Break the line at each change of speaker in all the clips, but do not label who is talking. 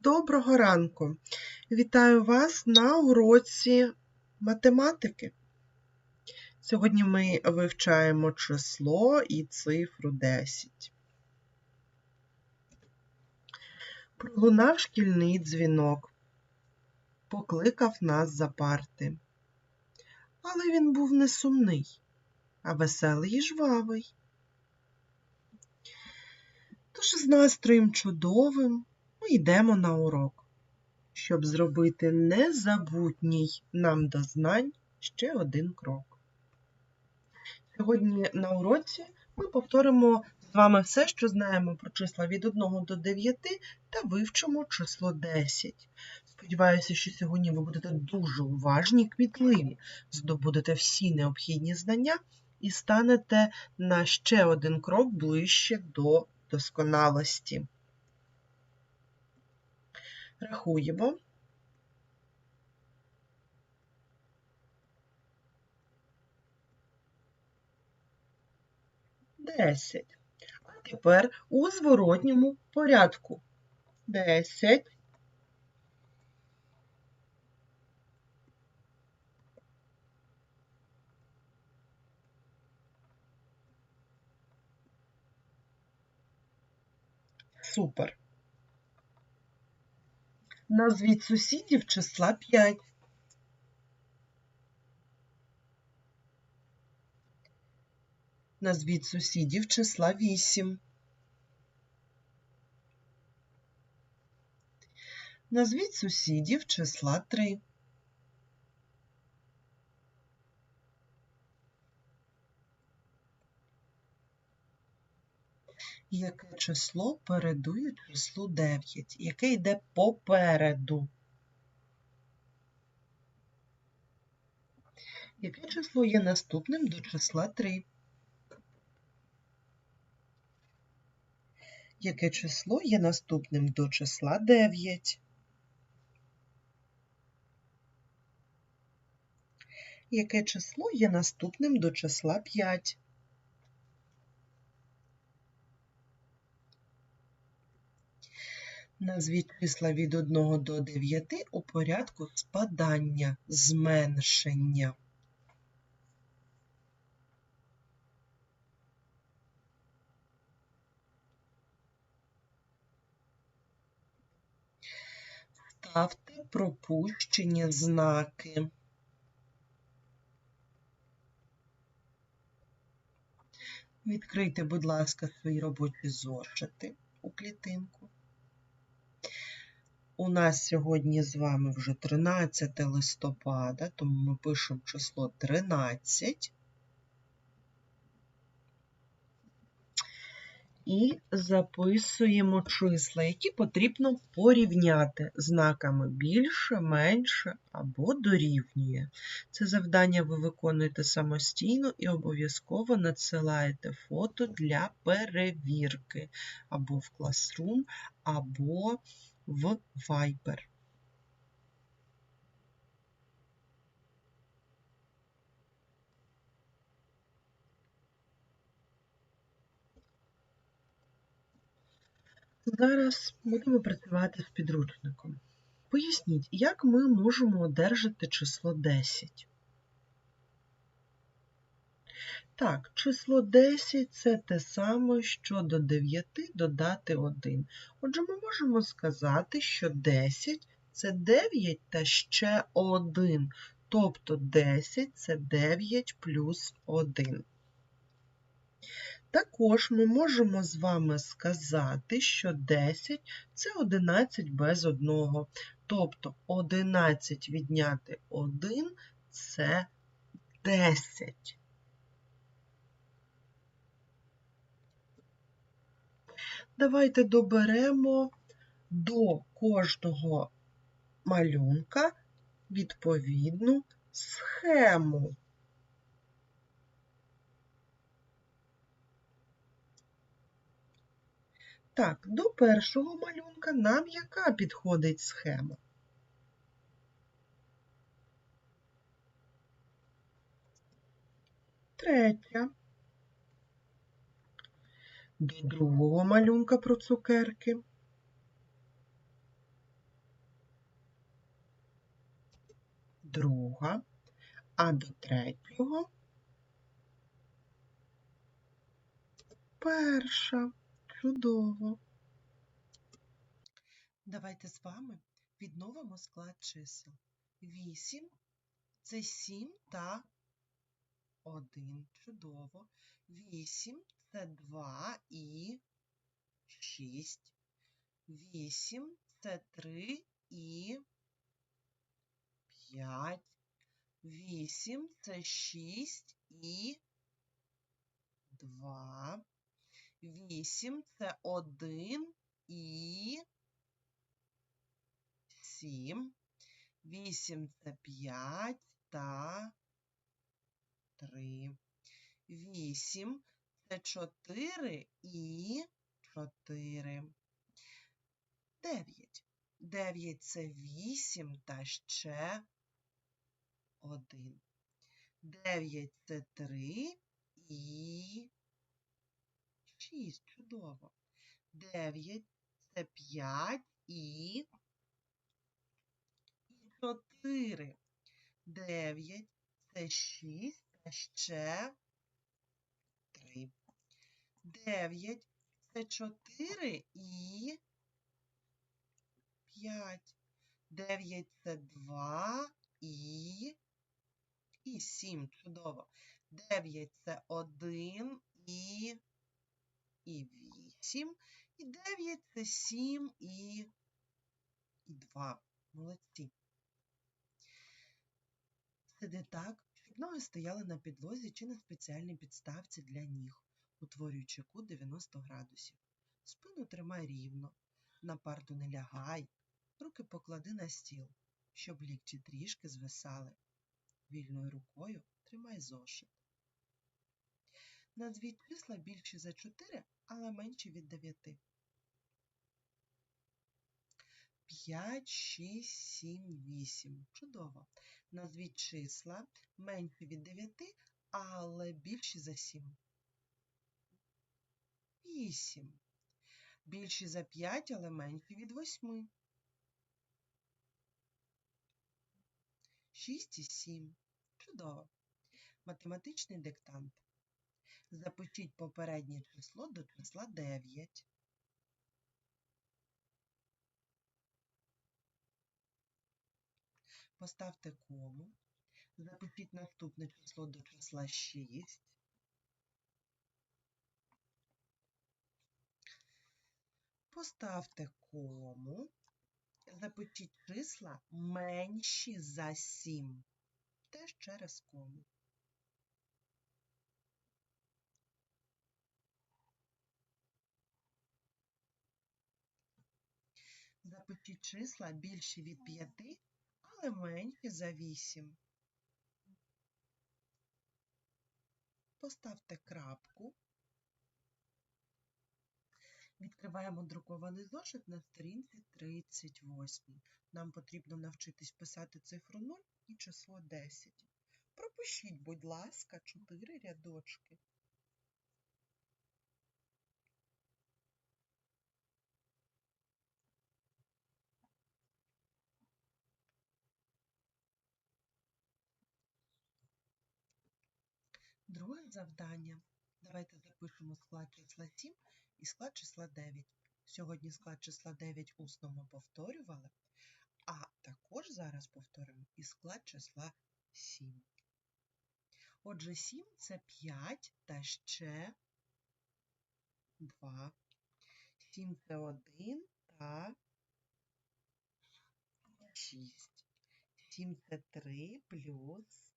Доброго ранку! Вітаю вас на уроці математики. Сьогодні ми вивчаємо число і цифру 10. Пролунав шкільний дзвінок, покликав нас за парти. Але він був не сумний, а веселий і жвавий. Тож з настроєм чудовим ми йдемо на урок, щоб зробити незабутній нам до знань ще один крок. Сьогодні на уроці ми повторимо з вами все, що знаємо про числа від 1 до 9 та вивчимо число 10. Сподіваюся, що сьогодні ви будете дуже уважні і кмітливі, здобудете всі необхідні знання і станете на ще один крок ближче до досконалості. Рахуємо. Десять. А тепер у зворотньому порядку. Десять. Супер. Назвіть сусідів числа 5. Назвіть сусідів числа 8. Назвіть сусідів числа 3. Яке число передує числу 9? Яке йде попереду? Яке число є наступним до числа 3? Яке число є наступним до числа 9? Яке число є наступним до числа 5? Назвіть числа від 1 до 9 у порядку спадання, зменшення. Ставте пропущені знаки. Відкрийте, будь ласка, свої робочі зошити у клітинку. У нас сьогодні з вами вже 13 листопада, тому ми пишемо число 13 і записуємо числа, які потрібно порівняти знаками більше, менше або дорівнює. Це завдання ви виконуєте самостійно і обов'язково надсилаєте фото для перевірки або в Classroom, або в Viber. Зараз будемо працювати з підручником. Поясніть, як ми можемо одержати число 10? Так, число 10 це те саме, що до 9 додати 1. Отже, ми можемо сказати, що 10 це 9 та ще 1. Тобто 10 це 9 плюс 1. Також ми можемо з вами сказати, що 10 це 11 без 1. Тобто 11 відняти 1 це 10. Давайте доберемо до кожного малюнка відповідну схему. Так, до першого малюнка нам яка підходить схема? Третя до другого малюнка про цукерки. Друга, а до третього перша. Чудово. Давайте з вами відновимо склад чисел. 8 це 7 та 1. Чудово. Вісім це 2 і 6. 8 це 3 і 5. 8 це 6 і 2. 8 це 1 і 7. 8 це 5 та 3. 8 це 4 і 4. 9. 9 це 8 та ще 1. 9 це 3 і 6. Чудово. 9 це 5 і 4. 9 це 6 та ще 3. 9 це 4 і 5. 9 це 2 і і 7. Чудово. 9 це 1 і і 8. І 9 це 7 і, і 2. Молодці. Сиди так, щоб ноги стояли на підлозі чи на спеціальній підставці для ніг, утворюючи кут 90 градусів. Спину тримай рівно, на парту не лягай, руки поклади на стіл, щоб лікті трішки звисали. Вільною рукою тримай зошит. Назвіть числа більші за 4, але менші від 9. 5, 6, 7, 8. Чудово. Назвіть числа менші від 9, але більші за 7. 8. Більші за 5, але менші від 8. 6 і 7. Чудово. Математичний диктант. Запишіть попереднє число до числа 9. Поставте кому. Запишіть наступне число до числа 6. Поставте кому. Запишіть числа менші за 7. Теж через кому. Запишіть числа більші від 5, але менші за 8. Поставте крапку. Відкриваємо друкований зошит на сторінці 38. Нам потрібно навчитись писати цифру 0 і число 10. Пропишіть, будь ласка, 4 рядочки. Друге завдання. Давайте запишемо склад числа 7 і склад числа 9. Сьогодні склад числа 9 усно ми повторювали, а також зараз повторимо і склад числа 7. Отже, 7 це 5 та ще 2. 7 це 1 та 6. 7 це 3 плюс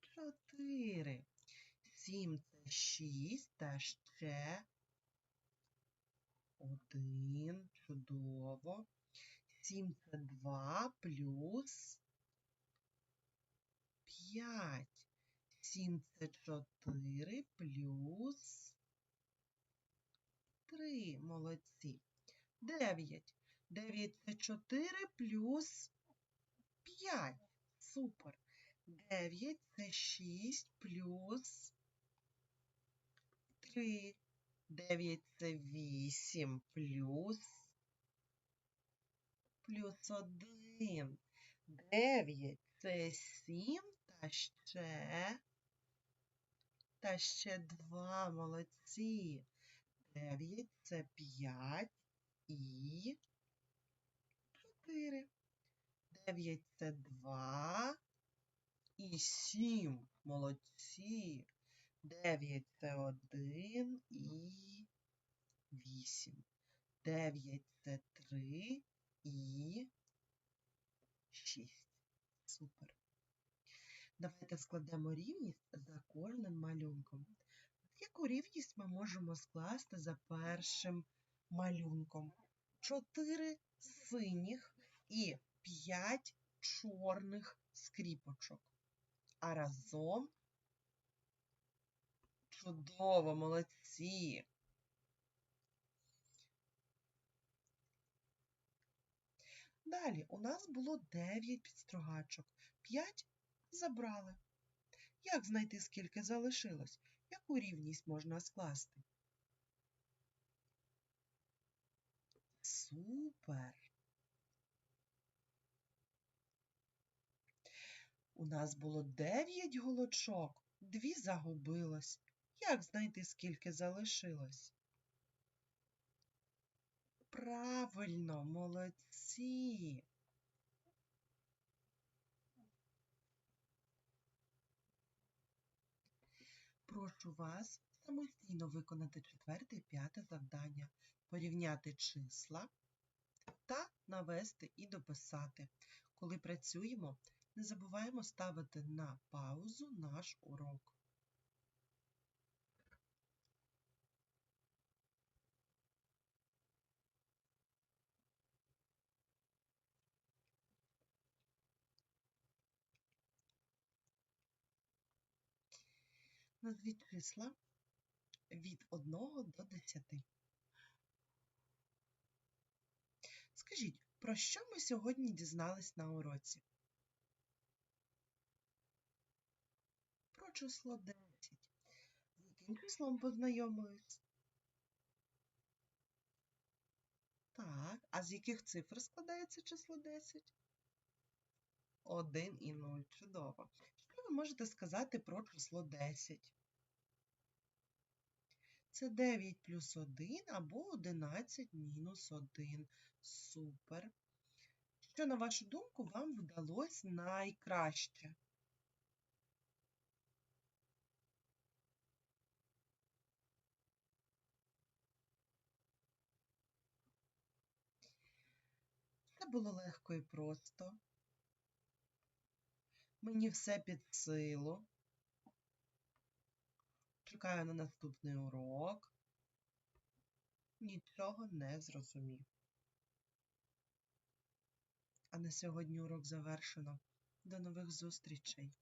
4. 7 це 6 та ще 1. Чудово. 7 це 2 плюс 5. 7 це 4 плюс 3. Молодці. 9. 9 це 4 плюс 5. Супер. 9 це 6 плюс 3. 9 це 8 плюс плюс 1. 9 це 7 та ще. Та ще 2 молодці. 9 це 5 і 4. 9 це 2 і 7. Молодці. 9 це 1 і 8. 9 це 3 і 6. Супер. Давайте складемо рівність за кожним малюнком. Яку рівність ми можемо скласти за першим малюнком? 4 синіх і 5 чорних скріпочок. А разом чудово, молодці. Далі у нас було 9 підстругачок. 5 забрали. Як знайти, скільки залишилось? Яку рівність можна скласти? Супер! У нас було 9 голочок, дві загубилось. Як знайти, скільки залишилось? Правильно, молодці. Прошу вас самостійно виконати четверте і п'яте завдання, порівняти числа та навести і дописати. Коли працюємо, не забуваємо ставити на паузу наш урок. Назвіть числа від 1 до 10. Скажіть, про що ми сьогодні дізнались на уроці? Про число 10. З яким числом познайомились? Так, а з яких цифр складається число 10? 1 і 0. Чудово. Ви можете сказати про число 10? Це 9 плюс 1 або 11 мінус 1. Супер. Що, на вашу думку, вам вдалося найкраще? Це було легко і просто. Мені все під силу. Чекаю на наступний урок. Нічого не зрозумів. А на сьогодні урок завершено. До нових зустрічей!